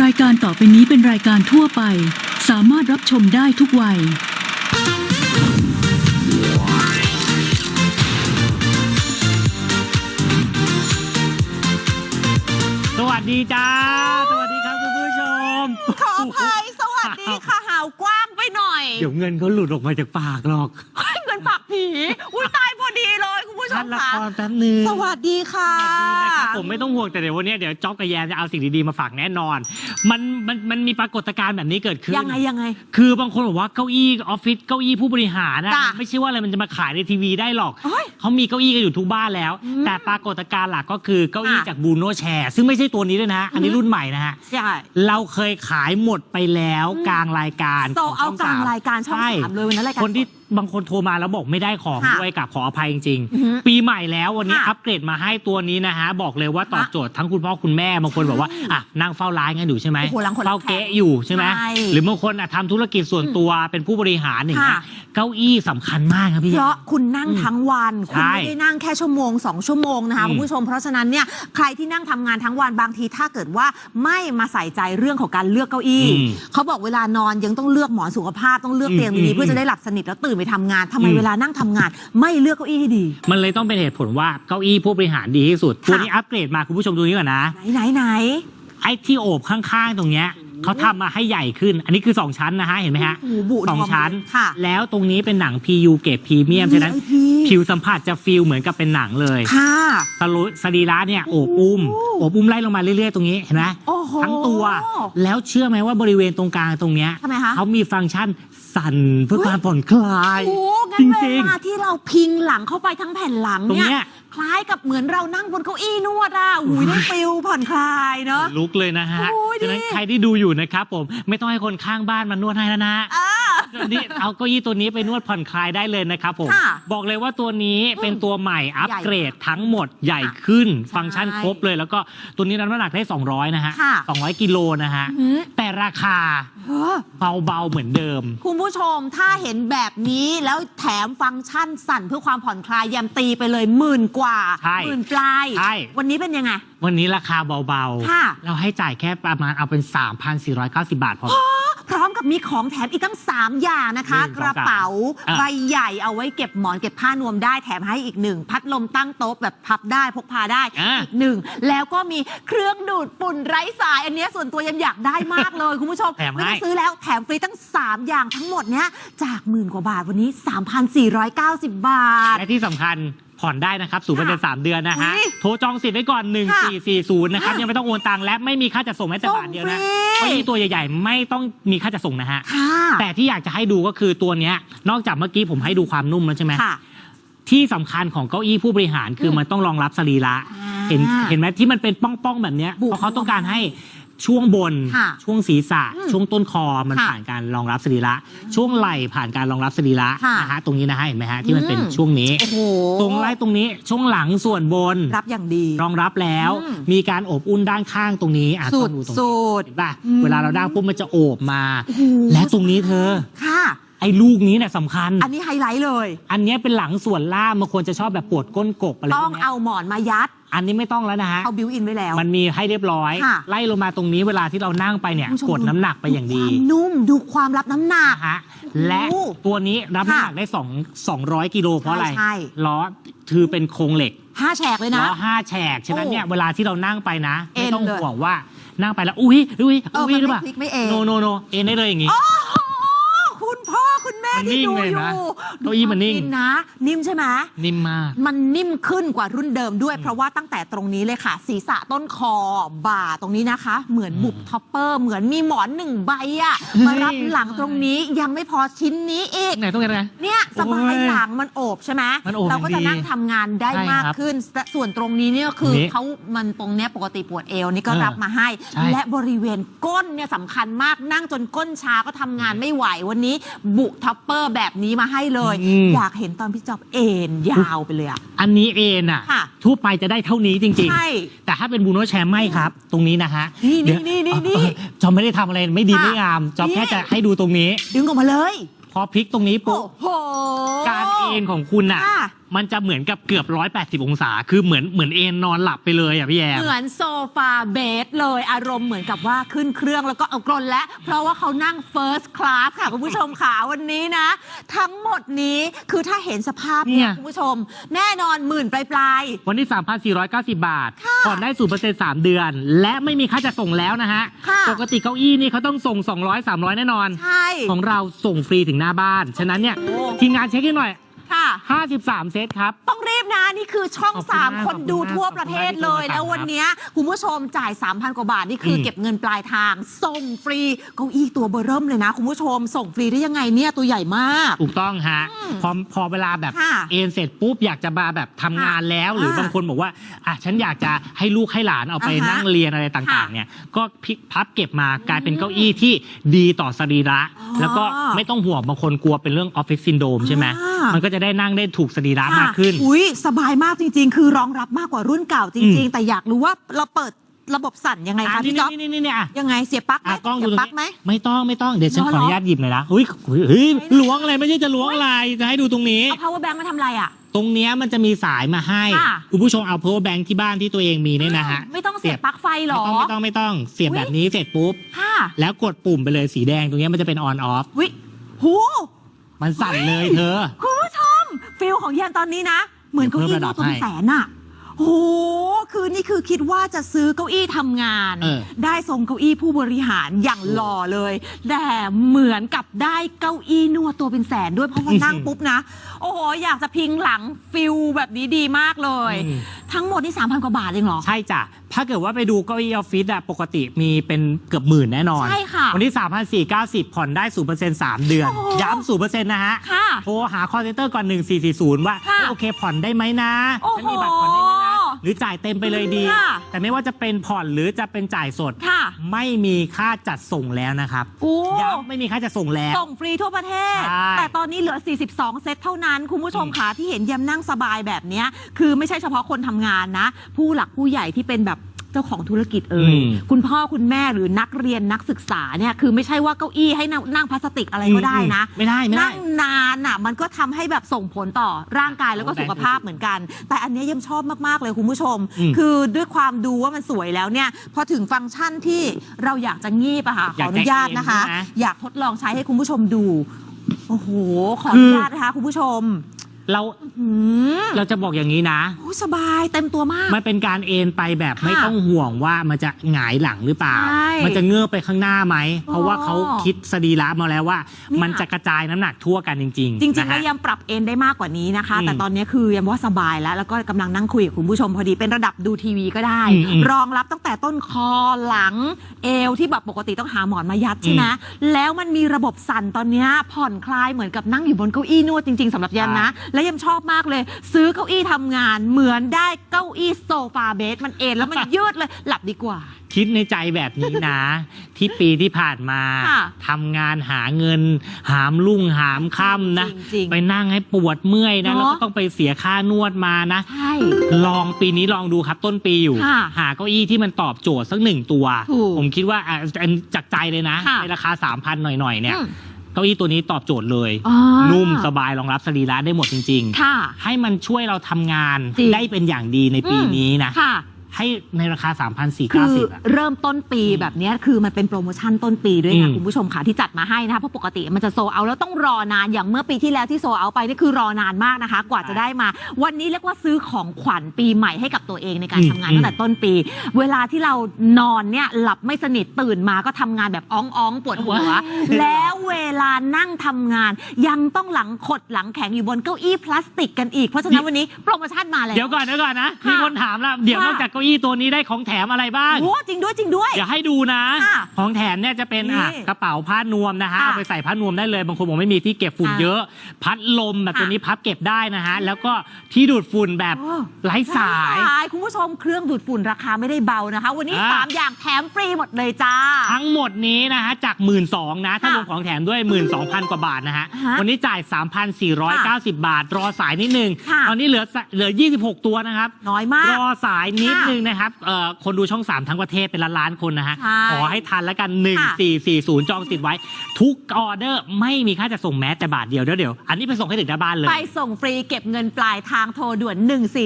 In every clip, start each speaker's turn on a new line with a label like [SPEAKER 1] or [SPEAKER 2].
[SPEAKER 1] รายการต่อไปนี้เป็นรายการทั่วไป สามารถรับชมได้ทุกวัย
[SPEAKER 2] สวัสดีจ้า สวัสดีครับคุณผู้ชม
[SPEAKER 3] ขออภัยสวัสดีค่ะหาวกว้างไปหน่อย
[SPEAKER 2] เดี๋ยวเงินเขาหลุดออกมาจากปากหรอก
[SPEAKER 3] เฮ้ยเงิน ปากผี อุ้ยตายพอดีเลยคุณผู้ช
[SPEAKER 2] ชั
[SPEAKER 3] ม
[SPEAKER 2] นละ
[SPEAKER 3] ค่ะ
[SPEAKER 2] ครแป๊บนึง
[SPEAKER 3] สวัสดีค่ะ
[SPEAKER 2] สวัสดีนะครับผมไม่ต้องห่วงแต่เดี๋ยววันนี้เดี๋ยวจ๊อบกับแยมจะเอาสิ่งดีๆมาฝากแน่นอน มันมันมันมีปรากฏการณ์แบบนี้เกิดขึ้น
[SPEAKER 3] ยังไงยังไง
[SPEAKER 2] คือบางคนบอกว่าเก้าอี้ออฟฟิศเก้าอี้ผู้บริหารนะ
[SPEAKER 3] จ้ะ
[SPEAKER 2] ไม่ใช่ว่าอะไรมันจะมาขายในทีวีได้หรอก
[SPEAKER 3] เฮ้ย
[SPEAKER 2] เขามีเก้าอี้กันอยู่ทุกบ้านแล้ว
[SPEAKER 3] อืม
[SPEAKER 2] แต่ปรากฏการณ์หลักก็คือเก้าอี้
[SPEAKER 3] ค่ะ
[SPEAKER 2] จากบูโนแชร์ซึ่งไม่ใช่ตัวนี้ด้วยนะ อันนี้รุ่นใหม่นะฮะ
[SPEAKER 3] ใช่
[SPEAKER 2] เราเคยขายหมดไปแล้ว
[SPEAKER 3] อืม
[SPEAKER 2] กลางรายการ
[SPEAKER 3] โซ
[SPEAKER 2] ของ
[SPEAKER 3] เอา
[SPEAKER 2] ช่อง
[SPEAKER 3] กลาง
[SPEAKER 2] ส
[SPEAKER 3] รายการช่อง
[SPEAKER 2] ใช่
[SPEAKER 3] สามเลยวันนั้นรายการ
[SPEAKER 2] คนที่ บางคนโทรมาแล้วบอกไม่ได้ของ
[SPEAKER 3] ค่ะ
[SPEAKER 2] ด้วยกับขออภัยจริง
[SPEAKER 3] อือฮึ
[SPEAKER 2] ๆ ปีใหม่แล้ววันนี้
[SPEAKER 3] ค่ะ
[SPEAKER 2] อัปเกรดมาให้ตัวนี้นะฮะ บอกเลยว่าตอบ
[SPEAKER 3] ค่ะ
[SPEAKER 2] โจทย์ทั้งคุณพ่อคุณแม่บางคนบอกว่าอะนั่งเฝ้าร้านกันอยู่ใช่ไหม
[SPEAKER 3] โอ้โหหลังคน
[SPEAKER 2] เฝ้าเก๊ะอยู่ใช่ไหม
[SPEAKER 3] ใช่
[SPEAKER 2] หรือบางคนอะทำธุรกิจส่วนตัวเป็นผู้บริหารอย่างเงี้ย
[SPEAKER 3] ค่ะ
[SPEAKER 2] เก้าอี้สำคัญมากครับพี่
[SPEAKER 3] เพราะคุณนั่งทั้งวัน คุณ
[SPEAKER 2] ใช่
[SPEAKER 3] ไม่ได้นั่งแค่ชั่วโมงสองชั่วโมงนะคะ
[SPEAKER 2] อืม
[SPEAKER 3] คุณผู้ชม เพราะฉะนั้นเนี่ยใครที่นั่งทำงานทั้งวันบางทีถ้าเกิดว่าไม่มาใส่ใจเรื่องของการเลือกเก้าอี้
[SPEAKER 2] อืม
[SPEAKER 3] เขาบอกเวลานอนยังต้องเลือกหมอนสุขภาพต้องเลือกเตียง
[SPEAKER 2] อืม
[SPEAKER 3] ดี
[SPEAKER 2] อืม
[SPEAKER 3] ๆเพื่อจะได้หลับสนิทแล้วตื่นไปทำงานทำไม
[SPEAKER 2] อืม
[SPEAKER 3] เวลานั่งทำงาน ไม่เลือกเก้าอี้ให้ดี
[SPEAKER 2] มันเลยต้องเป็นเหตุผลว่าเก้าอี้ผู้บริหารดีที่สุด ตัวนี้อัปเกรดมาคุณผู้ชมดูนี้ก่อนนะ
[SPEAKER 3] ไหนไหนไหน
[SPEAKER 2] ไอ้ที่โอบข้างๆ ตรงเนี้ยเขาทำมาให้ใหญ่ขึ้น อันนี้คือ 2 ชั้นนะฮะ เห็นไหมฮะ
[SPEAKER 3] โอ้โหบุ
[SPEAKER 2] สอง
[SPEAKER 3] ทม
[SPEAKER 2] ชั้น
[SPEAKER 3] ค่ะ
[SPEAKER 2] แล้วตรงนี้เป็นหนัง PU เกรดพรีเมียม ฉะนั้น
[SPEAKER 3] VIP
[SPEAKER 2] ผิวสัมผัสจะฟีลเหมือนกับเป็นหนังเลย
[SPEAKER 3] ค่ะ
[SPEAKER 2] สรุสรีระเนี่ยโอบอุ้ม
[SPEAKER 3] โอ้
[SPEAKER 2] โอบอุ้มไล่ลงมาเรื่อยๆ ตรงนี้เห็นไหม
[SPEAKER 3] โอ้โห
[SPEAKER 2] ทั้งตัว แล้วเชื่อไหมว่าบริเวณตรงกลางตรงเนี้ย
[SPEAKER 3] ทำไมคะ
[SPEAKER 2] เขามีฟังก์ชัน สั่นเพื่อ
[SPEAKER 3] อุ๊ย
[SPEAKER 2] ความผ่อนคลาย
[SPEAKER 3] โอ้งั้
[SPEAKER 2] จ
[SPEAKER 3] น
[SPEAKER 2] ริ
[SPEAKER 3] เว
[SPEAKER 2] ง
[SPEAKER 3] ลาที่เราพิงหลังเข้าไปทั้งแผ่นหลัง
[SPEAKER 2] ๆตรง
[SPEAKER 3] เนี่ย
[SPEAKER 2] เนี้ย
[SPEAKER 3] คล้ายกับเหมือนเรานั่งบนเก้าอี้นวดอะอุ้ยได้ฟิลผ่อนคลายเนอะ
[SPEAKER 2] ลุกเลยนะฮะ
[SPEAKER 3] โอ้ยดี
[SPEAKER 2] ฉะนั้นใครที่ดูอยู่นะครับผมไม่ต้องให้คนข้างบ้านมานวดให้แล้วนะ
[SPEAKER 3] อ่า
[SPEAKER 2] นี่เอาเก้าอี้ตัวนี้ไปนวดผ่อนคลายได้เลยนะครับผม
[SPEAKER 3] ค่ะ
[SPEAKER 2] บอกเลยว่าตัวนี้เป็นตัวใหม่อัป
[SPEAKER 3] ใหญ่
[SPEAKER 2] เกรดทั้งหมดใหญ่ขึ้น
[SPEAKER 3] ใช่
[SPEAKER 2] ฟังก์ชันครบเลย แล้วก็ตัวนี้รับน้ำหนักได้ 200 นะฮะ
[SPEAKER 3] ค่ะ
[SPEAKER 2] 200 กิโลนะฮะ
[SPEAKER 3] อื้อหือ
[SPEAKER 2] แต่ราคา
[SPEAKER 3] เฮ้อ
[SPEAKER 2] เบาๆเหมือนเดิม
[SPEAKER 3] คุณผู้ชมถ้าเห็นแบบนี้แล้วแถมฟังก์ชันสั่นเพื่อความผ่อนคลายยำตีไปเลยหมื่นกว่า
[SPEAKER 2] ใช่
[SPEAKER 3] หมื่นปลาย
[SPEAKER 2] ใช่
[SPEAKER 3] วันนี้เป็นยังไง
[SPEAKER 2] วันนี้ราคาเบา
[SPEAKER 3] ค่ะ
[SPEAKER 2] เราให้จ่ายแค่ประมาณเอาเป็น 3,490 บาทพอ
[SPEAKER 3] พร้อมกับมีของแถมอีกตั้ง 3 อย่างนะคะ
[SPEAKER 2] หนึ่ง
[SPEAKER 3] กระเป๋า
[SPEAKER 2] อะ
[SPEAKER 3] ใบใหญ่เอาไว้เก็บหมอนเก็บผ้านวมได้แถมให้อีกหนึ่งพัดลมตั้งโต๊ะแบบพับได้พกพาได้
[SPEAKER 2] อะ
[SPEAKER 3] อีกหนึ่งแล้วก็มีเครื่องดูดฝุ่นไร้สาย อันเนี้ยส่วนตัวยังอยากได้มากเลย คุณผู้ชม
[SPEAKER 2] แถมให้
[SPEAKER 3] ไม่ต้องซื้อแล้วแถมฟรีตั้ง 3 อย่างทั้งหมดเนี้ยจากหมื่นกว่าบาทวันนี้ 3,490 บาท
[SPEAKER 2] และที่สำคัญ ผ่อนได้นะครับสูงเป็นสามเดือนนะฮะ
[SPEAKER 3] อุ๊ย
[SPEAKER 2] โทรจองสิทธิ์ไว้ก่อน
[SPEAKER 3] ค่ะ
[SPEAKER 2] 1440 นะครับ
[SPEAKER 3] ค่ะ
[SPEAKER 2] ยังไม่ต้องโอนตังค์และไม่มีค่าจัดส่งแม้แต่บาทเดียวนะ
[SPEAKER 3] ส่งฟรี
[SPEAKER 2] เก้าอี้ตัวใหญ่ๆ ไม่ต้องมีค่าจัดส่งนะฮะ
[SPEAKER 3] ค่ะ
[SPEAKER 2] แต่ที่อยากจะให้ดูก็คือตัวเนี้ยนอกจากเมื่อกี้ผมให้ดูความนุ่มแล้วใช่ไหม
[SPEAKER 3] ค่ะ
[SPEAKER 2] ที่สำคัญของเก้าอี้ผู้บริหารคืออ
[SPEAKER 3] ม
[SPEAKER 2] มันต้องรองรับสรีระ
[SPEAKER 3] อ่า
[SPEAKER 2] เห็นเห็นไหมที่มันเป็นป้องๆแบบเนี้ย
[SPEAKER 3] บุ
[SPEAKER 2] เพราะเขาต้องการให้ ช่วงบน
[SPEAKER 3] ค่ะ
[SPEAKER 2] ช่วงศีรษะ
[SPEAKER 3] อืม
[SPEAKER 2] ช่วงต้นคอมัน
[SPEAKER 3] ค่ะ
[SPEAKER 2] ผ่านการรองรับสรีระช่วงไหล่ผ่านการรองรับสรีระ
[SPEAKER 3] ค่ะ
[SPEAKER 2] นะฮะตรงนี้นะฮะเห็นไหมฮะที่มันเป็น
[SPEAKER 3] อืม
[SPEAKER 2] ช่วงนี้
[SPEAKER 3] โอ้โห
[SPEAKER 2] ตรงไล่ตรงนี้ช่วงหลังส่วนบน
[SPEAKER 3] รับอย่างดี
[SPEAKER 2] รองรับแล้ว
[SPEAKER 3] อืม
[SPEAKER 2] มีการโอบอุ่นด้านข้างตรงนี้อะ
[SPEAKER 3] สุ
[SPEAKER 2] ต้อ
[SPEAKER 3] ด
[SPEAKER 2] งดูตรงนี้
[SPEAKER 3] สุด
[SPEAKER 2] เห็นป่ะ
[SPEAKER 3] อืม
[SPEAKER 2] เวลาเราดังปุ๊บมันจะโอบมา
[SPEAKER 3] โอ้โห
[SPEAKER 2] และตรงนี้เธอ
[SPEAKER 3] ค่ะ
[SPEAKER 2] ไอ้ลูกนี้เนี่ยสำคัญ
[SPEAKER 3] อันนี้ไฮไลท์เลย
[SPEAKER 2] อันเนี้ยเป็นหลังส่วนล่างบางคนจะชอบแบบปวดก้นกบอะไร
[SPEAKER 3] ต้
[SPEAKER 2] พ
[SPEAKER 3] อ
[SPEAKER 2] ว
[SPEAKER 3] ง
[SPEAKER 2] กเนี้ย
[SPEAKER 3] เอาหมอนมายัด
[SPEAKER 2] อันนี้ไม่ต้องแล้วนะฮะ
[SPEAKER 3] เอาบิวอินไว้แล้ว
[SPEAKER 2] มันมีให้เรียบร้อย
[SPEAKER 3] ค่ะ
[SPEAKER 2] ไล่ลงมาตรงนี้เวลาที่เรานั่งไปเนี่ย
[SPEAKER 3] คุณผู้ชม
[SPEAKER 2] กดน้ำหนักไปอย่างดี
[SPEAKER 3] ความนุ่มดูความรับน้ำหนัก
[SPEAKER 2] นะฮะ
[SPEAKER 3] โอ้โห
[SPEAKER 2] และตัวนี้รับน้ำหนัก
[SPEAKER 3] ค่ะ
[SPEAKER 2] ได้2 200 กิโลเพราะอะไร
[SPEAKER 3] ใช่ใช่
[SPEAKER 2] ล้อคือเป็นโครงเหล็ก
[SPEAKER 3] ห้าแฉกเลยนะ
[SPEAKER 2] ล้อห้าแฉก ฉะนั้นเนี่ย
[SPEAKER 3] โอ้
[SPEAKER 2] เวลาที่เรานั่งไปนะ
[SPEAKER 3] เอ็
[SPEAKER 2] ไม่
[SPEAKER 3] น
[SPEAKER 2] ต้อง
[SPEAKER 3] เลย
[SPEAKER 2] ห่วงว่านั่งไปแล้ว อุ้ยอุ้ย
[SPEAKER 3] เออ
[SPEAKER 2] อุ้ย
[SPEAKER 3] มัน
[SPEAKER 2] หรือเปล่า
[SPEAKER 3] ไม่พลิกไม่เอน
[SPEAKER 2] โนโนโนเอ็นได้เลยอย่างงี้
[SPEAKER 3] โอ้โหคุณพ่อคุณ แม่
[SPEAKER 2] มัน
[SPEAKER 3] ที่
[SPEAKER 2] นิ่ง
[SPEAKER 3] ดู
[SPEAKER 2] เลย
[SPEAKER 3] อยู่
[SPEAKER 2] นะเก้าอี้มันนิ่ง
[SPEAKER 3] ดูความนะ นิ่มใช่ไหม
[SPEAKER 2] นิ่มมาก
[SPEAKER 3] มันนิ่มขึ้นกว่ารุ่นเดิมด้วย เพราะว่าตั้งแต่ตรงนี้เลยค่ะ ศีรษะต้นคอบ่าตรงนี้นะคะ เหมือนบุบท็อปเปอร์ เหมือนมีหมอนหนึ่งใบอะ
[SPEAKER 2] เฮ้ย
[SPEAKER 3] มารับหลังตรงนี้ยังไม่พอชิ้นนี้อีก
[SPEAKER 2] ไหนต้องกันนะ
[SPEAKER 3] เนี่ยสบาย
[SPEAKER 2] โอ้ย
[SPEAKER 3] หลังมันโอบใช่ไหม
[SPEAKER 2] มันโอบ
[SPEAKER 3] เราก็
[SPEAKER 2] อย่าง
[SPEAKER 3] จะ
[SPEAKER 2] ดี
[SPEAKER 3] นั่งทำงานได้
[SPEAKER 2] ใช่
[SPEAKER 3] มาก
[SPEAKER 2] ครับ
[SPEAKER 3] ขึ้นแต่ส่วนตรงนี้เนี่ยคือ
[SPEAKER 2] ตรงนี้
[SPEAKER 3] เขามันตรงเนี้ยปกติปวดเอวนี่ก็
[SPEAKER 2] เออ
[SPEAKER 3] รับมาให้
[SPEAKER 2] ใช่
[SPEAKER 3] และบริเวณก้นเนี่ยสำคัญมากนั่งจนก้นชาก็ทำงานไม่ไหววันนี้ บุท็อปเปอร์แบบนี้มาให้เลย
[SPEAKER 2] อืม
[SPEAKER 3] อยากเห็นตอนพี่จอบเอ็นยาวไปเลยอะ
[SPEAKER 2] อันนี้เอ็นอะ
[SPEAKER 3] ค่ะ
[SPEAKER 2] ทั่วไปจะได้เท่านี้จริง
[SPEAKER 3] ใช่
[SPEAKER 2] ๆ แต่ถ้าเป็นบูโนแชมไม่ครับ ตรงนี้นะฮะ
[SPEAKER 3] นี่
[SPEAKER 2] เดี๋ยว
[SPEAKER 3] นี่นี่นี่
[SPEAKER 2] เออจอมไม่ได้ทำอะไรไม่ดี
[SPEAKER 3] ค่ะ
[SPEAKER 2] ไม่งาม จอม
[SPEAKER 3] นี่
[SPEAKER 2] แค่จะให้ดูตรงนี้
[SPEAKER 3] ดึงออกมาเลย
[SPEAKER 2] พอพลิกตรงนี้
[SPEAKER 3] โอ้
[SPEAKER 2] ปุ๊บ
[SPEAKER 3] โห
[SPEAKER 2] การเอ็นของคุณอะ
[SPEAKER 3] ค่ะ
[SPEAKER 2] มันจะเหมือนกับเกือบ 180 องศา คือเหมือนเหมือนเอนนอนหลับไปเลยอะพี่แยม
[SPEAKER 3] เหมือนโซฟาเบสเลยอารมณ์เหมือนกับว่าขึ้นเครื่องแล้วก็เอากรนแล้ว เพราะว่าเขานั่ง First Class ค่ะ คุณผู้ชมค่ะวันนี้นะ ทั้งหมดนี้คือถ้าเห็นสภาพเนี่ย
[SPEAKER 2] เนี่ย
[SPEAKER 3] คุณผู้ชม แน่นอนหมื่นปลาย
[SPEAKER 2] วันนี้3,490 บาท
[SPEAKER 3] ค่ะ
[SPEAKER 2] ผ่อนได้ 0% 3 เดือน และไม่มีค่าจะส่งแล้วนะฮะ
[SPEAKER 3] ค่ะ
[SPEAKER 2] ปกติเก้าอี้นี่เขาต้องส่ง 200 300 แน่นอน
[SPEAKER 3] ๆใช่
[SPEAKER 2] ของเราส่งฟรีถึงหน้าบ้าน ฉะนั้นเนี่ย
[SPEAKER 3] โอ้
[SPEAKER 2] ทีมงานเช็คให้หน่อย
[SPEAKER 3] ค่ะ
[SPEAKER 2] 53 เซตครับ
[SPEAKER 3] ต้องรีบนะนี่คือช่อง
[SPEAKER 2] ขอบคุณมาก
[SPEAKER 3] 3 คนดู
[SPEAKER 2] ขอบคุณมาก
[SPEAKER 3] ทั่วประเทศเลย
[SPEAKER 2] ขอบคุณมาก
[SPEAKER 3] แล้ววันเนี้ยคุณผู้ชมจ่าย 3,000 กว่าบาท นี่คืออ
[SPEAKER 2] ม
[SPEAKER 3] เก็บเงินปลายทาง ส่งฟรีเก้าอี้ตัวเบอร์เริ่มเลยนะ คุณผู้ชม ส่งฟรีได้ยังไงเนี่ยตัวใหญ่มาก
[SPEAKER 2] ถูกต้องฮะพอพอเวลาแบบ
[SPEAKER 3] ค่ะ
[SPEAKER 2] เอนเสร็จปุ๊บอยากจะมาแบบทำงานแล้ว หรือ
[SPEAKER 3] ค่ะ
[SPEAKER 2] บางคนบอกว่าอะฉันอยากจะให้ลูกให้หลานเอาไป
[SPEAKER 3] อ่าฮะ
[SPEAKER 2] นั่งเรียนอะไรต่าง
[SPEAKER 3] ค่ะ
[SPEAKER 2] ๆเนี่ย ก็พลิกพับเก็บมากลายเป็นเก้าอี้ที่ดีต่อสรีระ
[SPEAKER 3] อ๋อ
[SPEAKER 2] แล้วก็ไม่ต้องห่วงบางคนกลัวเป็นเรื่องออฟฟิศซินโดมใช่ไหม
[SPEAKER 3] อ่ามั
[SPEAKER 2] มันก็จะได้นั่งได้ถูกสรีระมากขึ้น
[SPEAKER 3] อุ้ยสบายมากจริง ๆ คือรองรับมากกว่ารุ่นเก่าจริง ๆ แต่อยากรู้ว่าเราเปิดระบบสั่นยังไง
[SPEAKER 2] อะ
[SPEAKER 3] คะ
[SPEAKER 2] นี่
[SPEAKER 3] พี่จ๊อบ
[SPEAKER 2] นี่นี่นี่อะ
[SPEAKER 3] ยังไงเสียบปลั๊กไหม
[SPEAKER 2] อะกล้องดู
[SPEAKER 3] เสีย
[SPEAKER 2] ตรง
[SPEAKER 3] บปลั๊ก
[SPEAKER 2] นี้
[SPEAKER 3] ไหม
[SPEAKER 2] ไม่ต้องไม่ต้องเดี๋ยวฉัน
[SPEAKER 3] เหรอ
[SPEAKER 2] ขออนุญาตหยิบหน่อยนะเฮ้ยเฮ้ยล้วงอะไรไม่ใช่จะล้วงอะไรจะให้ดูตรงนี้
[SPEAKER 3] เอา power bank มาทำอะไรอะ
[SPEAKER 2] ตรงเนี้ยมันจะมีสายมาให้
[SPEAKER 3] ค่ะ
[SPEAKER 2] คุณผู้ชมเอา power bank ที่บ้านที่ตัวเองมีเนี่ยนะฮะ
[SPEAKER 3] ไม่ต้องเสียบปลั๊กไฟหรอ
[SPEAKER 2] ไม่ต้องไม่ต้องไม่ต้องเสียบ
[SPEAKER 3] อุ๊ย
[SPEAKER 2] แบบนี้เสร็จปุ๊บ
[SPEAKER 3] ค่ะ
[SPEAKER 2] แล้วกดปุ่มไปเลยสีแดงตรงเนี้ยมันจะเป็น on off
[SPEAKER 3] วิหู
[SPEAKER 2] มันสั่นเลยเธอ
[SPEAKER 3] คุณผู้ชม ฟิลของแยนตอนนี้นะ เหมือนเก้าอี้
[SPEAKER 2] เดี๋ยวเพิ่มระดั
[SPEAKER 3] น
[SPEAKER 2] บ
[SPEAKER 3] อกตัวเป็น
[SPEAKER 2] ให้
[SPEAKER 3] แสนอะโอ้โหคือนี่คือคิดว่าจะซื้อเก้าอี้ทำงาน
[SPEAKER 2] เออ
[SPEAKER 3] ได้ทรงเก้าอี้ผู้บริหารอย่างหล่อเลย แต่เหมือนกับได้เก้าอี้นวดตัวเป็นแสนด้วยเพราะว่านั่งปุ๊บนะ โอ้โหอยากจะพิงหลังฟิลแบบนี้ดีมากเลย
[SPEAKER 2] อืม
[SPEAKER 3] ทั้งหมดนี่3,000 กว่าบาทเองเหรอ
[SPEAKER 2] ใช่จ้ะ ถ้าเกิดว่าไปดูเก้าอี้ออฟฟิศอะปกติมีเป็นเกือบหมื่นแน่นอน
[SPEAKER 3] ใช่ค่ะ
[SPEAKER 2] วันนี้ 3,490 ผ่อนได้ 0% 3 เดือน
[SPEAKER 3] โอ้
[SPEAKER 2] ย้ำ0%นะฮะ
[SPEAKER 3] ค่ะ
[SPEAKER 2] โทรหา call center ก่อน 1440 ว่า
[SPEAKER 3] ค่ะ
[SPEAKER 2] เอ้ยโอเคผ่อนได้ไหมนะ
[SPEAKER 3] โอ้โห
[SPEAKER 2] ฉันมีบัตรผ่อนได้ไหมนะ หรือจ่ายเต็มไปเลยดี
[SPEAKER 3] ค่ะ
[SPEAKER 2] แต่ไม่ว่าจะเป็นผ่อนหรือจะเป็นจ่ายสด
[SPEAKER 3] ค่ะ
[SPEAKER 2] ไม่มีค่าจัดส่งแล้วนะครับ
[SPEAKER 3] โอ้
[SPEAKER 2] ย้ำไม่มีค่าจัดส่งแล้ว
[SPEAKER 3] ส่งฟรีทั่วประเทศ
[SPEAKER 2] ใช่
[SPEAKER 3] แต่ตอนนี้เหลือ 42 เซตเท่านั้น คุณผู้ชมคะที่เห็นยำนั่งสบายแบบเนี้ยคือไม่ใช่เฉพาะคนทำงานนะ ผู้หลักผู้ใหญ่ที่เป็นแบบ เจ้าของธุรกิจเอ่ย
[SPEAKER 2] อืม
[SPEAKER 3] คุณพ่อคุณแม่หรือนักเรียนนักศึกษาเนี่ยคือไม่ใช่ว่าเก้าอี้ให้นั่งนั่งพลาสติกอะไรก็ได้นะ
[SPEAKER 2] ไม่ได้ไม่ได้
[SPEAKER 3] นั่งนานอะมันก็ทำให้แบบส่งผลต่อร่างกายแล้วก็สุขภาพเหมือนกัน แต่อันเนี้ยยังชอบมาก ๆ เลยคุณผู้ชม
[SPEAKER 2] อืม
[SPEAKER 3] คือด้วยความดูว่ามันสวยแล้วเนี่ย พอถึงฟังก์ชันที่เราอยากจะงีบอะค่ะขออนุญาตนะคะ
[SPEAKER 2] อยากจะเองใช่ไหม
[SPEAKER 3] อยากทดลองใช้ให้คุณผู้ชมดู โอ้โห ขออ
[SPEAKER 2] คือ
[SPEAKER 3] นุญาตนะคะคุณผู้ชม
[SPEAKER 2] เรา
[SPEAKER 3] หืม
[SPEAKER 2] เราจะบอกอย่างนี้นะ
[SPEAKER 3] โอ้สบายเต็มตัวมาก
[SPEAKER 2] มันเป็นการเอนไปแบบ
[SPEAKER 3] ค่ะ
[SPEAKER 2] ไม่ต้องห่วงว่ามันจะหงายหลังหรือเปล่า
[SPEAKER 3] ใช่
[SPEAKER 2] มันจะเงือบไปข้างหน้าไหม เพราะว่า
[SPEAKER 3] อ๋อ
[SPEAKER 2] เขาคิดสรีระมาแล้วว่า
[SPEAKER 3] เนี่ย
[SPEAKER 2] มันจะกระจายน้ำหนักทั่วกันจริงๆ
[SPEAKER 3] จริงๆ
[SPEAKER 2] นะ
[SPEAKER 3] แล้ว
[SPEAKER 2] ฮะ
[SPEAKER 3] ยังปรับเอนได้มากกว่านี้นะคะ
[SPEAKER 2] อืม
[SPEAKER 3] แต่ตอนนี้คือยังว่าสบายแล้ว แล้วก็กำลังนั่งคุยกับคุณผู้ชมพอดีเป็นระดับดูทีวีก็ได้
[SPEAKER 2] อืมอืม
[SPEAKER 3] รองรับตั้งแต่ต้นคอหลังเอวที่แบบปกติต้องหาหมอนมายัดใช่ไหมแล้วมันมีระบบสั่นตอนเนี้ยผ่อนคลายเหมือนกับนั่งอยู่บนเก้าอี้นวดจริง ๆสำหรับยันนะและยังชอบมากเลย ซื้อเก้าอี้ทำงานเหมือนได้เก้าอี้โซฟาเบสมันเอนแล้วมันยืดเลยหลับดีกว่า
[SPEAKER 2] คิดในใจแบบนี้นะ ที่ปีที่ผ่านมา
[SPEAKER 3] ค่ะ
[SPEAKER 2] ทำงานหาเงิน หามลุ่งหามค่ำนะ
[SPEAKER 3] จริงๆ
[SPEAKER 2] ไปนั่งให้ปวดเมื่อยนะ
[SPEAKER 3] เนอะ
[SPEAKER 2] แล้วก็ต้องไปเสียค่านวดมานะ
[SPEAKER 3] ใช่
[SPEAKER 2] ลองปีนี้ลองดูครับต้นปีอยู่
[SPEAKER 3] ค่ะ
[SPEAKER 2] หาเก้าอี้ที่มันตอบโจทย์สักหนึ่งตัว
[SPEAKER 3] ถูก
[SPEAKER 2] ผมคิดว่าอะอันจากใจเลยนะ
[SPEAKER 3] ค่ะ
[SPEAKER 2] ในราคา 3,000 หน่อย ๆ เนี่ย
[SPEAKER 3] อืม
[SPEAKER 2] เก้าอี้ตัวนี้ตอบโจทย์เลย
[SPEAKER 3] อ๋อ
[SPEAKER 2] นุ่มสบายรองรับสรีระได้หมดจริง
[SPEAKER 3] ค่ะ
[SPEAKER 2] ๆ ให้มันช่วยเราทำงาน
[SPEAKER 3] จริง
[SPEAKER 2] ได้เป็นอย่างดีในปี
[SPEAKER 3] อืม
[SPEAKER 2] นี้นะ
[SPEAKER 3] ค่ะ
[SPEAKER 2] ให้ในราคา
[SPEAKER 3] คือ
[SPEAKER 2] 3,490อะ
[SPEAKER 3] เริ่มต้นปีแบบเนี้ยคือมันเป็นโปรโมชั่นต้นปีด้วยค่ะ
[SPEAKER 2] อืม
[SPEAKER 3] คุณผู้ชมค่ะที่จัดมาให้นะคะเพราะปกติมันจะโซเอาแล้วต้องรอนานอย่างเมื่อปีที่แล้วที่โซเอาไปนี่คือรอนานมากนะคะ กว่าจะได้มา วันนี้เรียกว่าซื้อของขวัญปีใหม่ให้กับตัวเองในการ
[SPEAKER 2] อืม
[SPEAKER 3] ทำงานตั้งแต่ต้นปี เวลาที่เรานอนเนี่ยหลับไม่สนิทตื่นมาก็ทำงานแบบอ้องอ้องๆปวดหัว
[SPEAKER 2] ว้าย
[SPEAKER 3] แล้วเวลานั่งทำงาน ยังต้องหลังขดหลังแข็งอยู่บนเก้าอี้พลาสติกกันอีกเพราะฉะนั้นวันนี้โปรโมชั่นมาแล้ว
[SPEAKER 2] เดี๋ยวก่อนเดี๋ยวก่อนนะ
[SPEAKER 3] ค่ะ
[SPEAKER 2] มีคนถามแล้ว เดี๋ยว
[SPEAKER 3] ค่ะ
[SPEAKER 2] นอกจากเก้าอี้ตัวนี้ได้ของแถมอะไรบ้าง
[SPEAKER 3] โอ้จริงด้วยจริงด้วย
[SPEAKER 2] เดี๋ยวให้ดูนะ
[SPEAKER 3] ค่ะ
[SPEAKER 2] ของแถมเนี่ยจะเป็นอะ
[SPEAKER 3] นี่
[SPEAKER 2] กระเป๋าผ้านวมนะฮะ
[SPEAKER 3] ค่ะ
[SPEAKER 2] เอาไปใส่ผ้านวมได้เลย บางคนบอกไม่มีที่เก็บฝุ่น
[SPEAKER 3] อะ
[SPEAKER 2] เยอะ พัดลมแบบ
[SPEAKER 3] ค่ะ
[SPEAKER 2] ตัวนี้พับเก็บได้นะฮะ แล้วก็ที่ดูดฝุ่นแบบ
[SPEAKER 3] โอ้
[SPEAKER 2] ไร้สาย
[SPEAKER 3] สายคุณผู้ชมเครื่องดูดฝุ่นราคาไม่ได้เบานะคะ วันนี้
[SPEAKER 2] อ่า
[SPEAKER 3] 3อย่างแถมฟรีหมดเลยจ้า
[SPEAKER 2] ทั้งหมดนี้นะฮะจาก 1 2ื่นนะ ถ้า
[SPEAKER 3] ค่ะ
[SPEAKER 2] รวมของแถมด้วย 1 2 0 0 0 กว่าบาทนะฮะ
[SPEAKER 3] ฮะ
[SPEAKER 2] วันนี้จ่าย 3,490 บาท รอสายนิดนึง
[SPEAKER 3] ค่ะ
[SPEAKER 2] ตอนนี้เหลือเหลือ 26 ตัวนะครับ
[SPEAKER 3] น้อยมาก
[SPEAKER 2] รอสายนิด
[SPEAKER 3] ค่ะ
[SPEAKER 2] นึงนึงนะครับเอ่อคนดูช่อง 3 ทั้งประเทศเป็นล้านล้านๆคนนะฮะ
[SPEAKER 3] ใช่
[SPEAKER 2] ขอให้ทันแล้วกัน
[SPEAKER 3] ค่ะ
[SPEAKER 2] 1440 จองสิทธิ์ไว้ ทุกออเดอร์ไม่มีค่าจะส่งแม้แต่บาทเดียวเดี๋ยวเดี๋ยวอันนี้ไปส่งให้ถึงหน้าบ้านเลย
[SPEAKER 3] ไปส่งฟรีเก็บเงินปลายทางโทรด่วน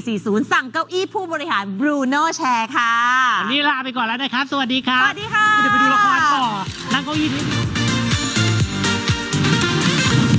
[SPEAKER 3] 1440 สั่งเก้าอี้ผู้บริหาร Bruno Share ค่ะ
[SPEAKER 2] วันนี้ลาไปก่อนแล้วนะครับ สวัสดีครั
[SPEAKER 3] ส
[SPEAKER 2] บ
[SPEAKER 3] วัสดีค่ะ
[SPEAKER 2] เดี๋ยวไปดูละครต่อนั่งเก้าอี้นิดนึง